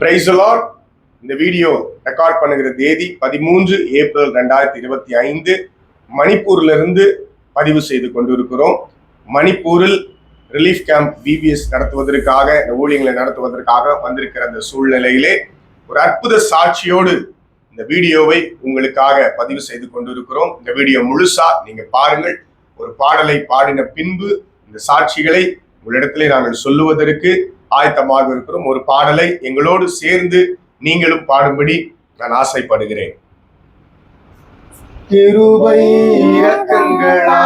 Price இந்த video record பண்ணுகிற தேதி பதிமூன்று ஏப்ரல் ரெண்டாயிரத்தி இருபத்தி ஐந்து. மணிப்பூர்ல இருந்து பதிவு செய்து கொண்டிருக்கிறோம். மணிப்பூரில் ரிலீஃப் கேம்ப் பிபிஎஸ் நடத்துவதற்காக இந்த ஊழியங்களை நடத்துவதற்காக வந்திருக்கிற அந்த சூழ்நிலையிலே ஒரு அற்புத சாட்சியோடு இந்த வீடியோவை உங்களுக்காக பதிவு செய்து கொண்டிருக்கிறோம். இந்த வீடியோ முழுசா நீங்க பாருங்கள். ஒரு பாடலை பாடின பின்பு இந்த சாட்சிகளை உங்களிடத்திலே நாங்கள் சொல்லுவதற்கு ஆயத்தமாக இருக்கிறோம். ஒரு பாடலை எங்களோடு சேர்ந்து நீங்களும் பாடும்படி நான் ஆசைப்படுகிறேன். கிருபை இறக்கங்களா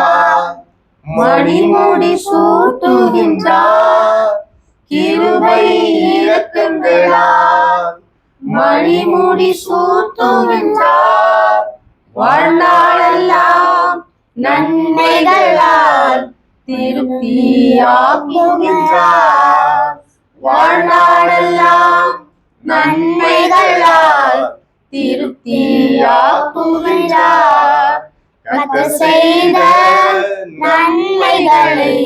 மணிமுடி சூட்டுகின்றார் கிருபை இரக்கங்களால் மணிமுடி சூட்டுகின்றார் வாழ்நாளெல்லாம் நன்மைகளால் திருப்தியாக்குகின்றார் வாழ்நாளெல்லாம் நன்மைகளால் திருப்தியாக்குகின்றார் கர்த்தர் செய்த நன்மைகளை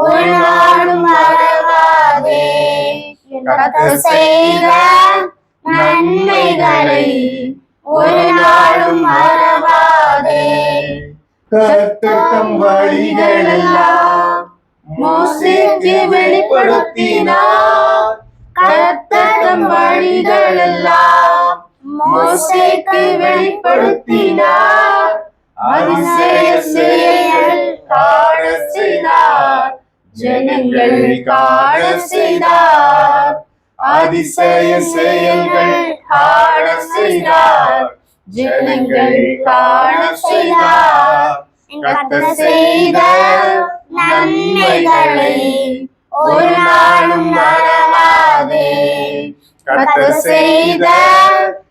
ஒரு நாளும் மறவாதே. கர்த்தர் செய்த நன்மைகளை ஒரு நாளும் மறவாதே. கத்தம் வழிகளெல்லாம் மோசேக்கு வெளிப்படுத்தினார். கர்த்தர் வழிகளெல்லாம் மோசேக்கு வெளிப்படுத்தினார். அதிசய செயல்கள் காண செய்தார். ஜனங்கள் காண செய்தார். அதிசய செயல்கள் காண செய்தார். ஜனங்கள் காண செய்தார். கர்த்தர் செய்த நன்மைகளை ஒரு நாளும் மறவாதே. கர்த்தர் செய்த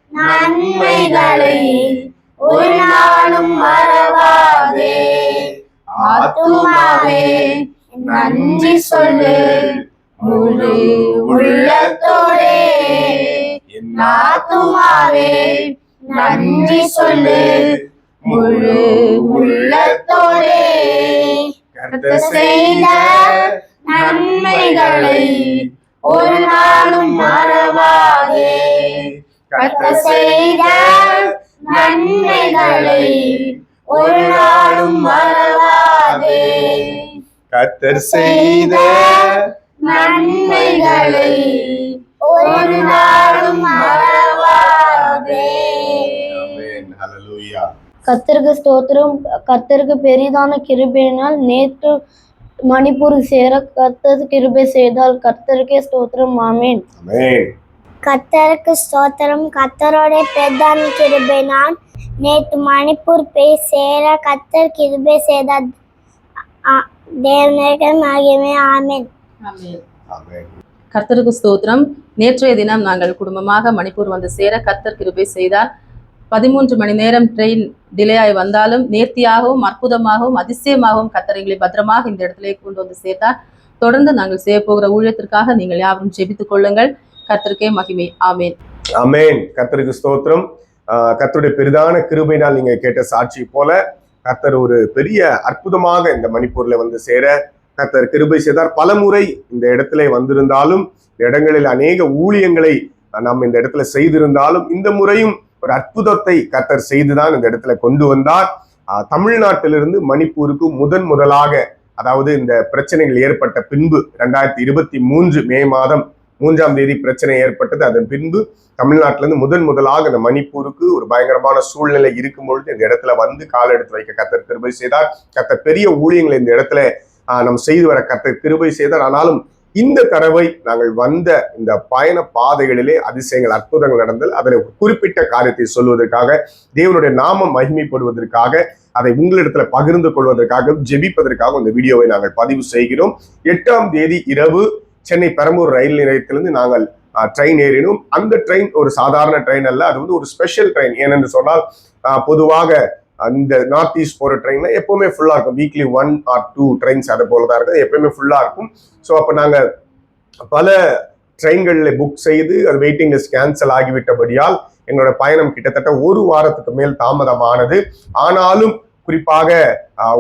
நன்மைகளை ஒரு நாளும் மறவாதே. ஆத்துமாவே நன்றி சொல்லு முழு உள்ளத்தோடே. ஆத்துமாவே நன்றி சொல்லு முழு உள்ளத்தோடே. கர்த்தர் செய்த நன்மைகளை ஒரு நாளும் மறவாதே கர்த்தர் செய்த நன்மைகளை ஒரு நாளும் மறவாதே கர்த்தர் செய்த நன்மைகளை ஒரு நாளும் மறவாதே. கர்த்தருக்கு ஸ்தோத்திரம். கர்த்தருக்கு பெரிதான கிருபையினால் நேற்று மணிப்பூர் சேர கர்த்தர் கிருபை செய்தால் கர்த்தருக்கே ஸ்தோத்திரம். ஆமேன். கத்தருக்கு ஸ்தோத்திரம். கத்தரோட பிரதான கிருபை நான் நேற்று மணிப்பூர் போய் சேர கத்தர் கிருபை செய்த தேவனுக்கு மகிமை. ஆமென். ஆமென். ஆமென். கர்த்தருக்கு ஸ்தோத்திரம். நேற்றைய தினம் நாங்கள் குடும்பமாக மணிப்பூர் வந்து சேர கர்த்தர் கிருபை செய்தார் பதிமூன்று மணி நேரம் ட்ரெயின் டிலே ஆகி வந்தாலும் நேர்த்தியாகவும் அற்புதமாகவும் அதிசயமாகவும் கத்தரைகளை பத்திரமாக இந்த இடத்துல கொண்டு வந்து சேர்த்தார். தொடர்ந்து நாங்கள் செய்ய போகிற ஊழியத்திற்காக நீங்கள் யாரும் ஜெபித்துக் கொள்ளுங்கள். கத்திற்கே மகிமை. ஆமேன். ஆமேன். கர்த்தருக்கு ஸ்தோத்திரம். கத்தருடைய பெரிதான கிருபையினால் நீங்க கேட்ட சாட்சி போல கர்த்தர் ஒரு பெரிய அற்புதமாக இந்த மணிப்பூர்ல வந்து சேர கர்த்தர் கிருபை செய்தார். பல முறை இந்த இடத்துல வந்திருந்தாலும் இந்த இடங்களில் அநேக ஊழியங்களை நாம் இந்த இடத்துல செய்திருந்தாலும் இந்த முறையும் ஒரு அற்புதத்தை கத்தர் செய்துதான் இந்த இடத்துல கொண்டு வந்தார். தமிழ்நாட்டிலிருந்து மணிப்பூருக்கு முதன் முதலாக அதாவது இந்த பிரச்சனைகள் ஏற்பட்ட பின்பு ரெண்டாயிரத்தி இருபத்தி மூன்று மே மாதம் மூன்றாம் தேதி பிரச்சனை ஏற்பட்டது. அதன் பின்பு தமிழ்நாட்டிலிருந்து முதன் முதலாக இந்த மணிப்பூருக்கு ஒரு பயங்கரமான சூழ்நிலை இருக்கும் பொழுது இந்த இடத்துல வந்து கால் எடுத்து வைக்க கத்தர் கிருபை செய்தார். கத்த பெரிய ஊழியங்களை இந்த இடத்துல நாம் நம்ம செய்து வர கத்தர் கிருபை செய்தார். ஆனாலும் இந்த தடவை நாங்கள் வந்த இந்த பயண பாதைகளிலே அதிசயங்கள் அற்புதங்கள் நடந்தது அதில் குறிப்பிட்ட காரியத்தை சொல்வதற்காக தேவனுடைய நாமம் மகிமைப்படுவதற்காக அதை உங்களிடத்துல பகிர்ந்து கொள்வதற்காக ஜெபிப்பதற்காக இந்த வீடியோவை நாங்கள் பதிவு செய்கிறோம். எட்டாம் தேதி இரவு சென்னை பெரம்பூர் ரயில் நிலையத்திலிருந்து நாங்கள் ட்ரெயின் ஏறினோம். அந்த ட்ரெயின் ஒரு சாதாரண ட்ரெயின் அல்ல அது வந்து ஒரு ஸ்பெஷல் ட்ரெயின் ஏனென்று சொன்னால் பொதுவாக அந்த நார்த் ஈஸ்ட் போகிற ட்ரெயினில் எப்பவுமே ஃபுல்லாக இருக்கும். Weekly one or two trains அதை போல தான் இருக்குது. எப்பவுமே ஃபுல்லாக இருக்கும். ஸோ அப்போ நாங்கள் பல ட்ரெயின்களில் புக் செய்து அது வெயிட்டிங் லிஸ்ட் கேன்சல் ஆகிவிட்டபடியால் எங்களோட பயணம் கிட்டத்தட்ட ஒரு வாரத்துக்கு மேல் தாமதமானது. ஆனாலும் குறிப்பாக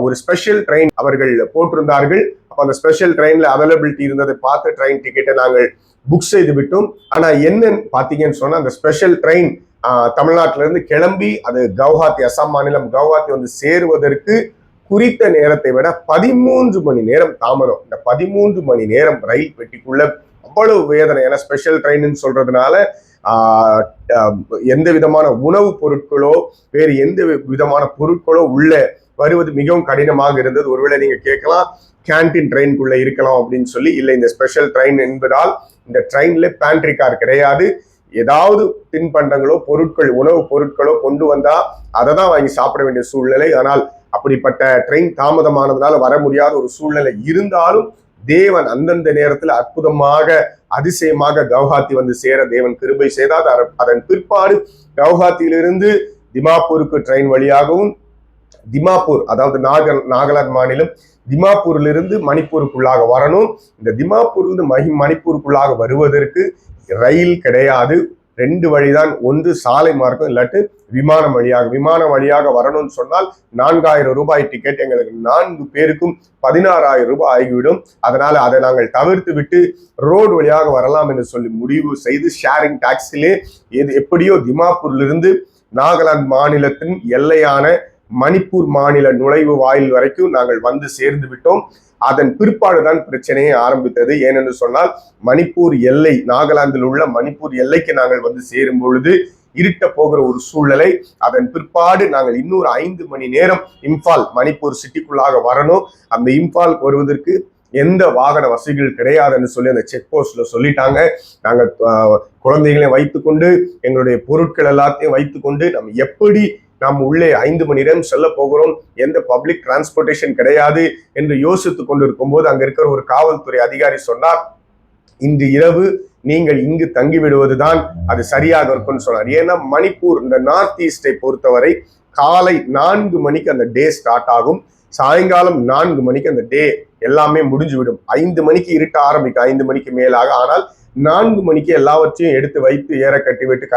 ஒரு ஸ்பெஷல் ட்ரெயின் அவர்கள் போட்டிருந்தார்கள். அப்போ அந்த ஸ்பெஷல் ட்ரெயினில் அவைலபிலிட்டி இருந்ததை பார்த்து ட்ரெயின் டிக்கெட்டை நாங்கள் புக் செய்து விட்டோம். ஆனால் என்னன்னு பார்த்தீங்கன்னு சொன்னால் அந்த ஸ்பெஷல் ட்ரெயின் தமிழ்நாட்டிலிருந்து கிளம்பி அது கவுஹாத்தி அசாம் மாநிலம் கவுஹாத்தி வந்து சேருவதற்கு குறித்த நேரத்தை விட பதிமூன்று மணி நேரம் தாமதம். இந்த பதிமூன்று மணி நேரம் ரயில் பெட்டிக்குள்ள அவ்வளவு வேதனை. ஏன்னா ஸ்பெஷல் ட்ரெயின்னு சொல்றதுனால எந்த விதமான உணவுப் பொருட்களோ வேறு எந்த வி- விதமான பொருட்களோ உள்ள வருவது மிகவும் கடினமாக இருந்தது. ஒருவேளை நீங்க கேட்கலாம் கேண்டீன் ட்ரெயின்குள்ள இருக்கலாம் அப்படின்னு சொல்லி இல்லை இந்த ஸ்பெஷல் ட்ரெயின் என்பதால் இந்த ட்ரெயின்ல பேண்ட்ரி கார் கிடையாது. ஏதாவது தின்பண்டங்களோ பொருட்கள் உணவுப் பொருட்களோ கொண்டு வந்தா அதை தான் வாங்கி சாப்பிட வேண்டிய சூழ்நிலை. ஆனால் அப்படிப்பட்ட ட்ரெயின் தாமதமானதுனால வர முடியாத ஒரு சூழ்நிலை இருந்தாலும் தேவன் அந்தந்த நேரத்தில் அற்புதமாக அதிசயமாக கவுஹாத்தி வந்து சேர தேவன் கிருபை செய்தார். அதன் பிற்பாடு கவுஹாத்தியிலிருந்து திமாப்பூருக்கு ட்ரெயின் வழியாகவும் திமாப்பூர் அதாவது நாக நாகாலாந்து மாநிலம் திமாப்பூரிலிருந்து மணிப்பூருக்குள்ளாக வரணும். இந்த திமாப்பூர்லேருந்து மஹி மணிப்பூருக்குள்ளாக வருவதற்கு ரயில் கிடையாது. ரெண்டு வழிதான் ஒன்று சாலை மார்க்கம் இல்லாட்டி விமானம் வழியாக. விமானம் வழியாக வரணும்னு சொன்னால் நான்காயிரம் ரூபாய் டிக்கெட் எங்களுக்கு நான்கு பேருக்கும் பதினாறாயிரம் ரூபாய் ஆகிவிடும். அதனால அதை நாங்கள் தவிர்த்து விட்டு ரோடு வழியாக வரலாம் என்று சொல்லி முடிவு செய்து ஷேரிங் டாக்ஸிலே எது எப்படியோ திமாப்பூரிலிருந்து நாகாலாந்து மாநிலத்தின் எல்லையான மணிப்பூர் மாநில நுழைவு வாயில் வரைக்கும் நாங்கள் வந்து சேர்ந்து விட்டோம். அதன் பிற்பாடுதான் பிரச்சனையை ஆரம்பித்தது. ஏனென்று சொன்னால் மணிப்பூர் எல்லை நாகாலாந்தில் உள்ள மணிப்பூர் எல்லைக்கு நாங்கள் வந்து சேரும் பொழுது இருட்ட போகிற ஒரு சூழ்நிலை. அதன் பிற்பாடு நாங்கள் இன்னொரு ஐந்து மணி நேரம் இம்பால் மணிப்பூர் சிட்டிக்குள்ளாக வரணும். அந்த இம்பால் வருவதற்கு எந்த வாகன வசதிகள் கிடையாதுன்னு சொல்லி அந்த செக் போஸ்ட்ல சொல்லிட்டாங்க. நாங்கள் குழந்தைகளையும் வைத்துக்கொண்டு எங்களுடைய பொருட்கள் எல்லாத்தையும் வைத்துக்கொண்டு நம்ம எப்படி நாம் உள்ளே ஐந்து மணி நேரம் செல்ல போகிறோம். எந்த பப்ளிக் டிரான்ஸ்போர்ட்டேஷன் கிடையாது என்று யோசித்து கொண்டிருக்கும் போது அங்க இருக்கிற ஒரு காவல்துறை அதிகாரி சொன்னார் இன்று இரவு நீங்கள் இங்கு தங்கிவிடுவதுதான் அது சரியாக இருக்கும்னு சொன்னார். ஏன்னா மணிப்பூர் இந்த நார்த் ஈஸ்டை பொறுத்தவரை காலை நான்கு மணிக்கு அந்த டே ஸ்டார்ட் ஆகும். சாயங்காலம் நான்கு மணிக்கு அந்த டே எல்லாமே முடிஞ்சுவிடும். ஐந்து மணிக்கு இருட்ட ஆரம்பிக்கும். ஐந்து மணிக்கு மேலாக. ஆனால் நான்கு மணிக்கு எல்லாவற்றையும் எடுத்து வைத்து ஏற கட்டி விட்டு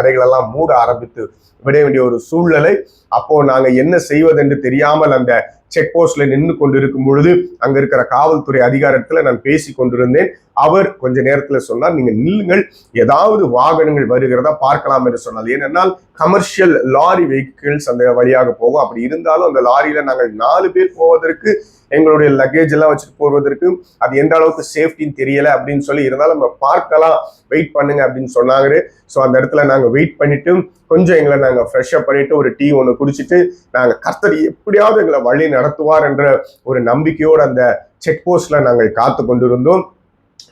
மூட ஆரம்பித்து விட வேண்டிய ஒரு சூழ்நிலை. அப்போ நாங்க என்ன செய்வதென்று தெரியாமல் அந்த செக் போஸ்ட்ல நின்று கொண்டிருக்கும் பொழுது அங்க இருக்கிற காவல்துறை அதிகாரத்துல நான் பேசி கொண்டிருந்தேன். அவர் கொஞ்ச நேரத்துல சொன்னார் நீங்க நில்லுங்கள் ஏதாவது வாகனங்கள் வருகிறதா பார்க்கலாம் என்று சொன்னால் ஏனென்றால் கமர்ஷியல் லாரி வெஹிக்கிள்ஸ் அந்த வழியாக போகும். அப்படி இருந்தாலும் அந்த லாரியில நாங்கள் நாலு பேர் போவதற்கு எங்களுடைய லக்கேஜ் எல்லாம் வச்சுட்டு போவதற்கு அது எந்த அளவுக்கு சேஃப்டின்னு தெரியல அப்படின்னு சொல்லி இருந்தாலும் நம்ம பார்க்கலாம் வெயிட் பண்ணுங்க அப்படின்னு சொன்னாங்க ஸோ அந்த இடத்துல நாங்கள் வெயிட் பண்ணிட்டு கொஞ்சம் எங்களை நாங்கள் ஃப்ரெஷ்ஷப் பண்ணிட்டு ஒரு டீ ஒன்று குடிச்சிட்டு நாங்கள் கர்த்தர் எப்படியாவது எங்களை வழி நடத்துவார் என்ற ஒரு நம்பிக்கையோடு அந்த செக் போஸ்ட்ல நாங்கள் காத்து கொண்டிருந்தோம்.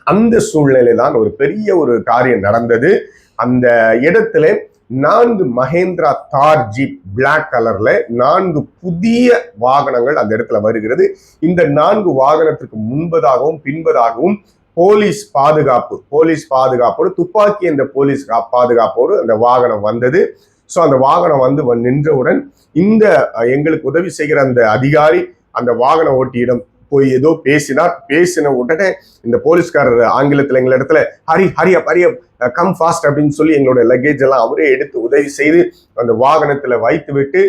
அந்த சூழ்நிலை தான் ஒரு பெரிய ஒரு காரியம் நடந்தது. அந்த இடத்துல நான்கு மகேந்திரா தார் ஜீப் பிளாக் கலர்ல நான்கு புதிய வாகனங்கள் அந்த இடத்துல வருகிறது. இந்த நான்கு வாகனத்திற்கு முன்பதாகவும் பின்பதாகவும் போலீஸ் பாதுகாப்பு போலீஸ் பாதுகாப்போடு துப்பாக்கி என்ற போலீஸ் கா- பாதுகாப்போடு அந்த வாகனம் வந்தது. ஸோ அந்த வாகனம் வந்து நின்றவுடன் இந்த எங்களுக்கு உதவி செய்கிற அந்த அதிகாரி அந்த வாகன ஓட்டியிடம் போய் ஏதோ பேசினார் பேசின உடனே இந்த போலீஸ்காரர் ஆங்கிலத்தில் எங்கள் இடத்துல hurry hurry hurry come fast அப்படின்னு சொல்லி எங்களுடைய லக்கேஜ் எல்லாம் அவரே எடுத்து உதவி செய்து அந்த வாகனத்தில் வைத்து விட்டு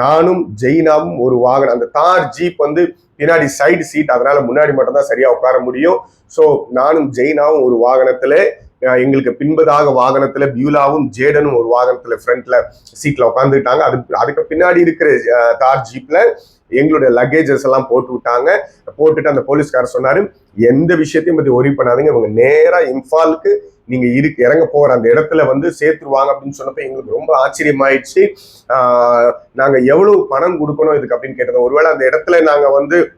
நானும் ஜெயினாவும் ஒரு வாகனம் அந்த தார் ஜீப் வந்து பின்னாடி சைடு சீட் அதனால முன்னாடி மட்டும்தான் சரியா உட்கார முடியும். ஸோ நானும் ஜெயினாவும் ஒரு வாகனத்துல எங்களுக்கு பின்பதாக வாகனத்துல பியூலாவும் ஜேடனும் ஒரு வாகனத்துல ஃப்ரண்ட்ல சீட்ல உட்காந்துக்கிட்டாங்க அது அதுக்கு பின்னாடி இருக்கிற தார் ஜீப்ல எங்களுடைய லக்கேஜஸ் எல்லாம் போட்டு விட்டாங்க. போட்டுட்டு அந்த போலீஸ்காரர் சொன்னாரு எந்த விஷயத்தையும் பத்தி ஒரி பண்ணாதீங்க. இவங்க நேரா இம்ஃபாலுக்கு நீங்க இரு இறங்க போற அந்த இடத்துல வந்து சேர்த்துருவாங்க. அப்படின்னு சொன்னப்ப எங்களுக்கு ரொம்ப ஆச்சரியமாயிடுச்சு. ஆஹ் நாங்க எவ்வளவு பணம் கொடுக்கணும் இதுக்கு அப்படின்னு கேட்டது ஒருவேளை அந்த இடத்துல நாங்க வந்து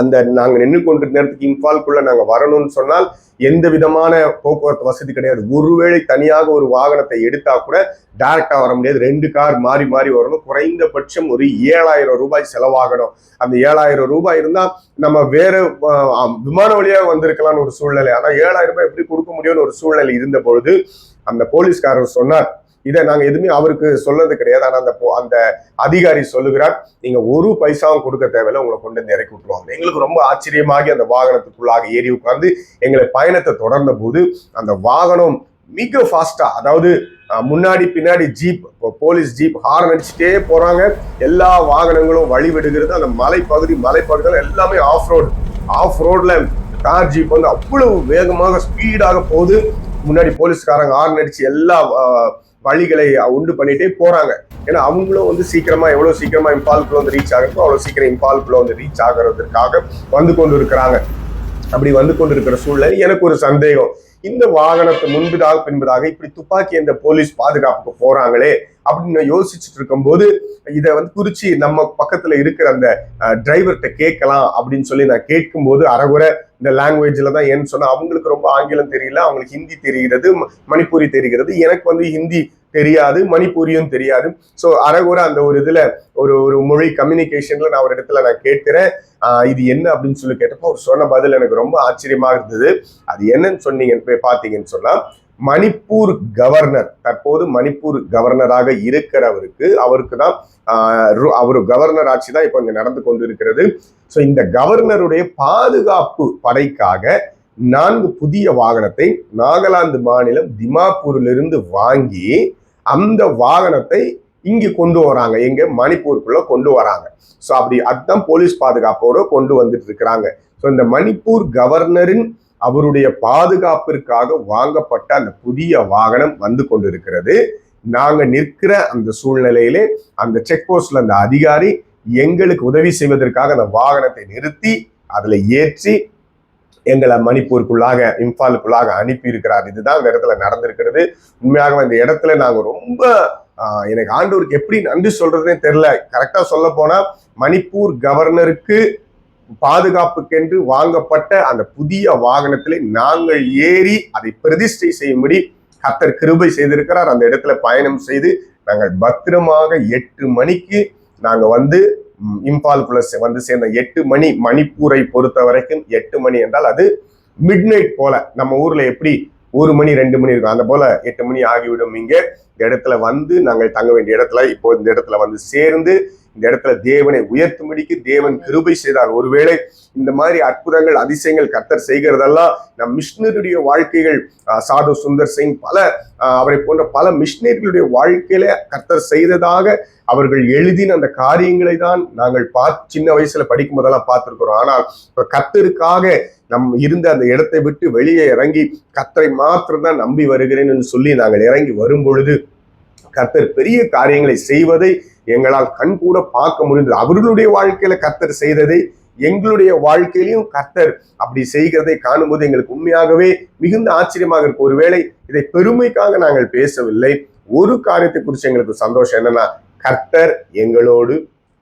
அந்த நாங்கள் நின்று கொண்டிருந்த நேரத்துக்கு இம்பால்குள்ள நாங்கள் வரணும்னு சொன்னால் எந்த விதமான போக்குவரத்து வசதி கிடையாது. ஒருவேளை தனியாக ஒரு வாகனத்தை எடுத்தா கூட டைரக்டா வர முடியாது. ரெண்டு கார் மாறி மாறி வரணும். குறைந்தபட்சம் ஒரு ஏழாயிரம் ரூபாய் செலவாகணும். அந்த ஏழாயிரம் ரூபாய் இருந்தா நம்ம வேற விமான வழியாக வந்திருக்கலாம்னு ஒரு சூழ்நிலை. ஆனால் ஏழாயிரம் ரூபாய் எப்படி கொடுக்க முடியும்னு ஒரு சூழ்நிலை இருந்த பொழுது அந்த போலீஸ்காரர் சொன்னார் இதை நாங்க எதுவுமே அவருக்கு சொல்லது கிடையாது. ஆனா அந்த அந்த அதிகாரி சொல்லுகிறார் நீங்க ஒரு பைசாவும் கொடுக்க தேவையில்ல உங்களை கொண்டு வந்து இறக்கி விட்டுருவாங்க. எங்களுக்கு ரொம்ப ஆச்சரியமாகி அந்த வாகனத்துக்குள்ளாக ஏறி உட்கார்ந்து எங்களை பயணத்தை தொடர்ந்த போது அந்த வாகனம் மிக ஃபாஸ்டா அதாவது முன்னாடி பின்னாடி ஜீப் போலீஸ் ஜீப் ஹார்ன் அடிச்சுட்டே போறாங்க. எல்லா வாகனங்களும் வழி விடுகிறது. அந்த மலைப்பகுதி மலைப்பகுதிகள் எல்லாமே ஆஃப் ரோடு ஆஃப் ரோட்ல கார் ஜீப் வந்து அவ்வளவு வேகமாக ஸ்பீடாக போகுது. முன்னாடி போலீஸ்காரங்க ஹார்ன் அடிச்சு எல்லா பழிகளை உண்டு பண்ணிட்டே போறாங்க. ஏன்னா அவங்களும் வந்து சீக்கிரமா எவ்வளவு சீக்கிரமா இம்பால்குள்ள வந்து ரீச் ஆகிறதோ அவ்வளவு சீக்கிரம் இம்பால்குள்ள வந்து ரீச் ஆகிறதுக்காக வந்து கொண்டு இருக்கிறாங்க அப்படி வந்து கொண்டிருக்கிற சூழ்நிலை எனக்கு ஒரு சந்தேகம். இந்த வாகனத்தை முன்பதாக பின்பதாக இப்படி துப்பாக்கி அந்த போலீஸ் பாதுகாப்புக்கு போறாங்களே அப்படின்னு யோசிச்சுட்டு இருக்கும்போது இதை வந்து குறிச்சி நம்ம பக்கத்துல இருக்கிற அந்த டிரைவர்கிட்ட கேட்கலாம் அப்படின்னு சொல்லி நான் கேட்கும்போது அறகுறை இந்த லாங்குவேஜ்ல தான் ஏன்னு சொன்னா அவங்களுக்கு ரொம்ப ஆங்கிலம் தெரியல அவங்களுக்கு ஹிந்தி தெரிகிறது மணிப்பூரி தெரிகிறது. எனக்கு வந்து ஹிந்தி தெரியாது மணிப்பூரியும் தெரியாது. ஸோ அறகுற அந்த ஒரு இதுல ஒரு ஒரு மொழி கம்யூனிகேஷன்ல நான் ஒரு இடத்துல நான் கேட்கிறேன். இது என்ன அப்படின்னு சொல்லி கேட்டப்போ அவர் சொன்ன பதில் எனக்கு ரொம்ப ஆச்சரியமாக இருந்தது. அது என்னன்னு சொன்னீங்க போய் பார்த்தீங்கன்னு சொன்னா மணிப்பூர் கவர்னர் தற்போது மணிப்பூர் கவர்னராக இருக்கிறவருக்கு அவருக்கு தான் அவர் கவர்னர் ஆட்சி தான் இப்போ இங்க நடந்து கொண்டு இருக்கிறது ஸோ இந்த கவர்னருடைய பாதுகாப்பு படைக்காக நான்கு புதிய வாகனத்தை நாகாலாந்து மாநிலம் திமாப்பூரிலிருந்து வாங்கி அந்த வாகனத்தை இங்கே கொண்டு வராங்க. எங்க? மணிப்பூருக்குள்ள கொண்டு வராங்க. ஸோ அப்படி அதுதான் போலீஸ் பாதுகாப்போட கொண்டு வந்துட்டு இருக்கிறாங்க ஸோ இந்த மணிப்பூர் கவர்னரின் அவருடைய பாதுகாப்பிற்காக வாங்கப்பட்ட அந்த புதிய வாகனம் வந்து கொண்டிருக்கிறது. நாங்க நிற்கிற அந்த சூழ்நிலையிலே அந்த செக் போஸ்ட்ல அந்த அதிகாரி எங்களுக்கு உதவி செய்வதற்காக அந்த வாகனத்தை நிறுத்தி அதுல ஏற்றி எங்களை மணிப்பூருக்குள்ளாக இம்பாலுக்குள்ளாக அனுப்பி இருக்கிறார் இதுதான் இந்த இடத்துல நடந்திருக்கிறது. உண்மையாக இந்த இடத்துல நாங்கள் ரொம்ப எனக்கு ஆண்டவருக்கு எப்படி நன்றி சொல்றதுனே தெரியல. கரெக்டாக சொல்ல போனால் மணிப்பூர் கவர்னருக்கு பாதுகாப்புக்கென்று வாங்கப்பட்ட அந்த புதிய வாகனத்திலே நாங்கள் ஏறி அதை பிரதிஷ்டை செய்யும்படி கத்தர் கிருபை செய்திருக்கிறார். அந்த இடத்துல பயணம் செய்து நாங்கள் பத்திரமாக எட்டு மணிக்கு நாங்க வந்து ம், இம்பாலுக்குள்ள வந்து சேர்ந்த எட்டு மணி மணிப்பூரை பொறுத்த வரைக்கும் எட்டு மணி என்றால் அது மிட் நைட் போல. நம்ம ஊர்ல எப்படி ஒரு மணி ரெண்டு மணி இருக்கும். அந்த போல எட்டு மணி ஆகிவிடும் இங்க. இந்த இடத்துல வந்து நாங்கள் தங்க வேண்டிய இடத்துல இப்போ இந்த இடத்துல வந்து சேர்ந்து இந்த இடத்துல தேவனை உயர்த்தும்படிக்கு தேவன் கிருபை செய்தார். ஒருவேளை இந்த மாதிரி அற்புதங்கள் அதிசயங்கள் கத்தர் செய்கிறதெல்லாம் நம் மிஷினருடைய வாழ்க்கைகள் சாது சுந்தர் சிங் பல அவரை போன்ற பல மிஷினர்களுடைய வாழ்க்கையில கர்த்தர் செய்ததாக அவர்கள் எழுதின அந்த காரியங்களை தான் நாங்கள் பார்த்து சின்ன வயசுல படிக்கும் போதெல்லாம் பார்த்திருக்கிறோம். ஆனால் இப்ப கத்தருக்காக நம் இருந்த அந்த இடத்தை விட்டு வெளியே இறங்கி கத்தரை மாத்திரம் தான் நம்பி வருகிறேன்னு சொல்லி நாங்கள் இறங்கி வரும் பொழுது கர்த்தர் பெரிய காரியங்களை செய்வதை எங்களால் கண் கூட பார்க்க முடிந்தது. அவர்களுடைய வாழ்க்கையில கர்த்தர் செய்ததை எங்களுடைய வாழ்க்கையிலையும் கர்த்தர் அப்படி செய்கிறதை காணும்போது எங்களுக்கு உண்மையாகவே மிகுந்த ஆச்சரியமாக இருக்கும். ஒருவேளை இதை பெருமைக்காக நாங்கள் பேசவில்லை. ஒரு காரியத்தை குறித்து எங்களுக்கு சந்தோஷம் என்னன்னா கர்த்தர் எங்களோடு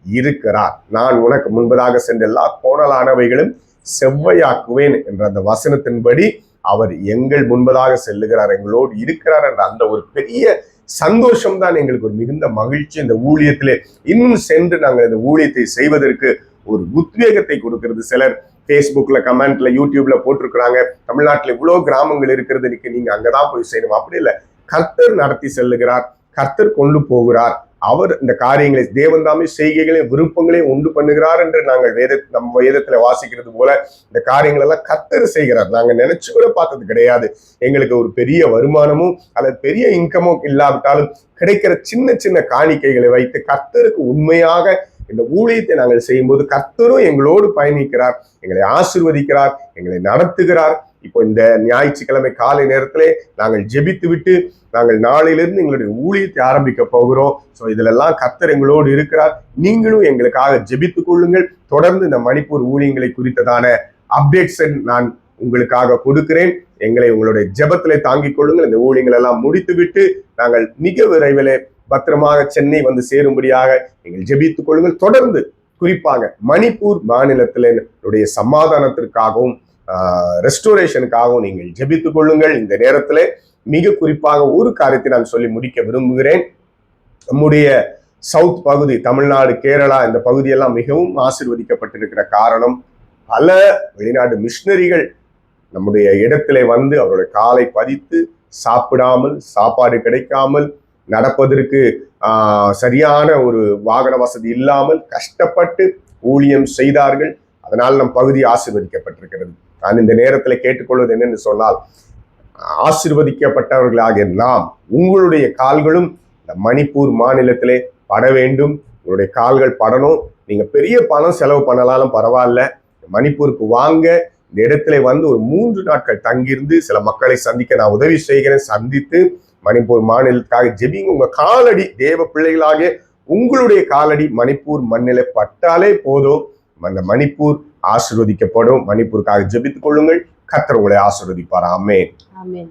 இருக்கிறார். நான் உனக்கு முன்பதாக சென்ற எல்லா கோணலானவைகளும் செவ்வையாக்குவேன் என்ற அந்த வசனத்தின்படி அவர் எங்கள் முன்பதாக செல்லுகிறார் எங்களோடு இருக்கிறார் என்ற அந்த ஒரு பெரிய சந்தோஷம் தான் எங்களுக்கு ஒரு மிகுந்த மகிழ்ச்சி. இந்த ஊழியத்திலே இன்னும் சென்று நாங்கள் இந்த ஊழியத்தை செய்வதற்கு ஒரு உத்வேகத்தை கொடுக்கிறது சிலர். ஃபேஸ்புக்ல கமெண்ட்ல யூடியூப்ல போட்டிருக்கிறாங்க. தமிழ்நாட்டில் இவ்வளோ கிராமங்கள் இருக்கிறது. நீங்கள் நீங்க அங்கதான் போய் செய்யணும் அப்படி இல்லை. கர்த்தர் நடத்தி செல்லுகிறார். கர்த்தர் கொண்டு போகிறார். அவர் இந்த காரியங்களை தேவன் தாமே செய்கைகளையும் விருப்பங்களையும் உண்டு பண்ணுகிறார் என்று நாங்கள் வேத நம்ம வேதத்துல வாசிக்கிறது போல இந்த காரியங்கள் எல்லாம் கத்தர் செய்கிறார். நாங்க நினைச்சு கூட பார்த்தது கிடையாது. எங்களுக்கு ஒரு பெரிய வருமானமும் அல்லது பெரிய இன்கமும் இல்லாவிட்டாலும் கிடைக்கிற சின்ன சின்ன காணிக்கைகளை வைத்து கர்த்தருக்கு உண்மையாக இந்த ஊழியத்தை நாங்கள் செய்யும்போது கர்த்தரும் எங்களோடு பயணிக்கிறார் எங்களை ஆசிர்வதிக்கிறார் எங்களை நடத்துகிறார். இப்போ இந்த ஞாயிற்றுக்கிழமை காலை நேரத்திலே நாங்கள் ஜெபித்து விட்டு நாங்கள் நாளையிலிருந்து எங்களுடைய ஊழியத்தை ஆரம்பிக்க போகிறோம். ஸோ இதிலெல்லாம் கத்தர் எங்களோடு இருக்கிறார். நீங்களும் எங்களுக்காக ஜெபித்துக் கொள்ளுங்கள். தொடர்ந்து இந்த மணிப்பூர் ஊழியங்களை குறித்ததான அப்டேட்ஸை நான் உங்களுக்காக கொடுக்கிறேன். எங்களை உங்களுடைய ஜெபத்திலே தாங்கிக் கொள்ளுங்கள். இந்த ஊழியங்கள் எல்லாம் முடித்துவிட்டு நாங்கள் மிக விரைவில் பத்திரமாக சென்னை வந்து சேரும்படியாக நீங்கள் ஜெபித்துக் கொள்ளுங்கள். தொடர்ந்து குறிப்பாக மணிப்பூர் மாநிலத்தினுடைய சமாதானத்திற்காகவும் ரெஸ்டோரேஷனுக்காகவும் நீங்கள் ஜெபித்துக் கொள்ளுங்கள். இந்த நேரத்திலே மிக குறிப்பாக ஒரு காரியத்தை நான் சொல்லி முடிக்க விரும்புகிறேன். நம்முடைய சவுத் பகுதி தமிழ்நாடு கேரளா இந்த பகுதியெல்லாம் மிகவும் ஆசிர்வதிக்கப்பட்டிருக்கிற காரணம் பல வெளிநாட்டு மிஷினரிகள் நம்முடைய இடத்திலே வந்து அவருடைய காலை பதித்து சாப்பிடாமல் சாப்பாடு கிடைக்காமல் நடப்பதற்கு ஆஹ், சரியான ஒரு வாகன வசதி இல்லாமல் கஷ்டப்பட்டு ஊழியம் செய்தார்கள். அதனால் நம் பகுதி ஆசிர்வதிக்கப்பட்டிருக்கிறது. நான் இந்த நேரத்தில் கேட்டுக்கொள்வது என்னென்னு சொன்னால் ஆசிர்வதிக்கப்பட்டவர்களாக நாம் உங்களுடைய கால்களும் இந்த மணிப்பூர் மாநிலத்திலே பட வேண்டும். உங்களுடைய கால்கள் படணும். நீங்க பெரிய பணம் செலவு பண்ணலாலும் பரவாயில்ல. மணிப்பூருக்கு வாங்க. இந்த இடத்துல வந்து ஒரு மூன்று நாட்கள் தங்கியிருந்து சில மக்களை சந்திக்க நான் உதவி செய்கிறேன். சந்தித்து மணிப்பூர் மாநிலத்துக்காக ஜெபிங்க. உங்க காலடி தேவ பிள்ளைகளாக உங்களுடைய காலடி மணிப்பூர் மண்ணில பட்டாலே போதும். அந்த மணிப்பூர் ஆசிர்வதிக்கப்படும். மணிப்பூருக்காக ஜெபித்துக் கொள்ளுங்கள். கர்த்தர் உங்களை ஆசீர்வதிப்பார். Amén.